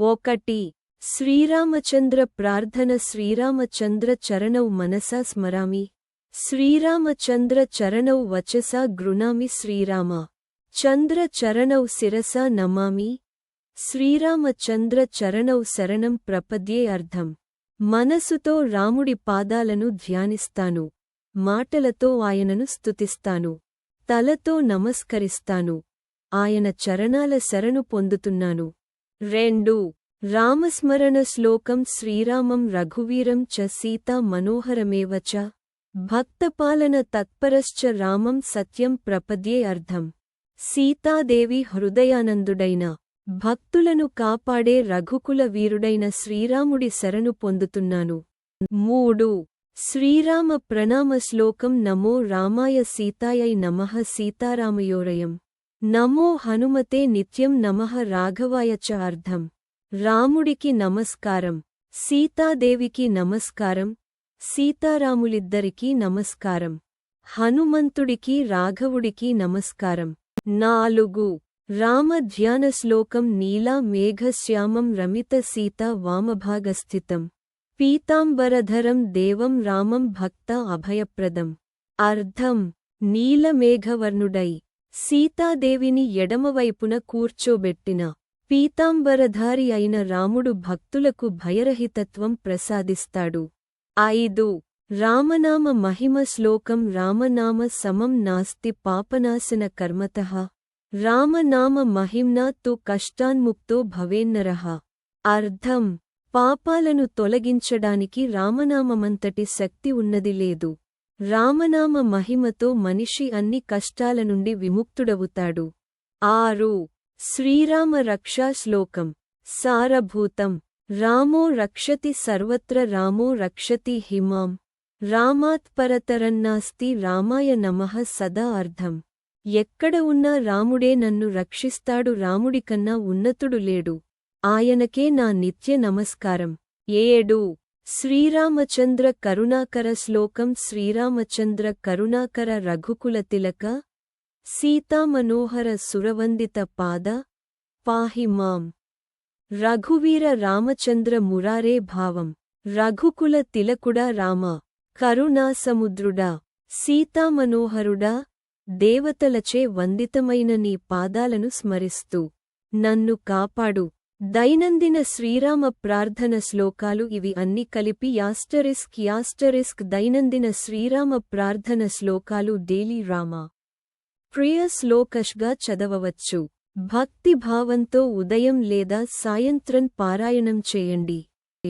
ఒకటి. శ్రీరామచంద్ర ప్రార్థన శ్రీరామచంద్ర చరణౌ మనసా స్మరామి. శ్రీరామచంద్ర చరణౌ వచసా గృణామి శ్రీరామ. చంద్ర చరణౌ శిరసా నమామి. శ్రీరామచంద్ర చరణౌ శరణం ప్రపద్యే అర్థం మనసుతో రాముడి పాదాలను ధ్యానిస్తాను. మాటలతో ఆయనను స్తుతిస్తాను. తలతో నమస్కరిస్తాను. ఆయన చరణాల శరణు పొందుతున్నాను. రెండు. రామస్మరణ శ్లోకం శ్రీరామం రఘువీరం చ సీతా మనోహరమేవ చ. భక్తపాలన తత్పరశ్చ రామం సత్యం ప్రపద్యే అర్థం. సీతాదేవి హృదయానందుడైన. భక్తులను కాపాడే రఘుకుల వీరుడైన శ్రీరాముడి శరణు పొందుతున్నాను. మూడు. శ్రీరామ ప్రణామ శ్లోకం నమో రామాయ సీతాయై నమః సీతారామయోరయం. నమో హనుమతే నిత్యం నమః రాఘవాయ చ అర్థం రాముడికి నమస్కారం. సీతాదేవికి నమస్కారం. సీతారాములిద్దరికీ నమస్కారం. హనుమంతుడికి రాఘవుడికి నమస్కారం. నాలుగు. రామ శ్లోకం నీలా మేఘశ్యామం రమిత సీత వామభాగస్థితం. పీతాంబరధరం దేవం రామం భక్త అభయప్రదం. అర్థం నీలమేఘవర్ణుడై. సీతాదేవిని ఎడమవైపున కూర్చోబెట్టిన పీతాంబరధారి అయిన రాముడు భక్తులకు భయరహితత్వం ప్రసాదిస్తాడు. ఐదు. రామనామ మహిమ శ్లోకం రామనామ సమం నాస్తి పాపనాశన కర్మతః. రామనామ మహిమ్నా తు కష్టాన్ముక్తో భవేన్నరః. అర్థం. పాపాలను తొలగించడానికి రామనామమంతటి శక్తి ఉన్నది లేదు. రామనామ మహిమతో మనిషి అన్ని కష్టాల నుండి విముక్తుడవుతాడు. ఆరు. శ్రీరామ రక్షా శ్లోకం. సారభూతం. రామో రక్షతి సర్వత్ర రామో రక్షతి హిమాం. రామాత్పరతరన్నాస్తి రామాయ నమః సదా అర్థం ఎక్కడ ఉన్నా రాముడే నన్ను రక్షిస్తాడు రాముడికన్నా ఉన్నతుడు లేడు. ఆయనకే నా నిత్య నమస్కారం. ఏడు. శ్రీరామచంద్ర కరుణాకర శ్లోకం శ్రీరామచంద్ర కరుణాకర రఘుకుల తిలక సీతామనోహర సురవందిత పాద పాహి మాం. రఘువీర రామచంద్ర మురారే భావం. రఘుకుల తిలకుడా రామ. కరుణాసముద్రుడా. సీతామనోహరుడా. దేవతలచే వందితమైన నీ పాదాలను స్మరిస్తూ. నన్ను కాపాడు. దైనందిన శ్రీరామ ప్రార్థన శ్లోకాలు ఇవి అన్ని కలిపి యాస్టరిస్క్ యాస్టరిస్క్ దైనందిన శ్రీరామ ప్రార్థన శ్లోకాలు డైలీ రామ. ప్రియ శ్లోకష్గా చదవవచ్చు. భక్తి భావంతో ఉదయం లేదా సాయంత్రం పారాయణం చేయండి.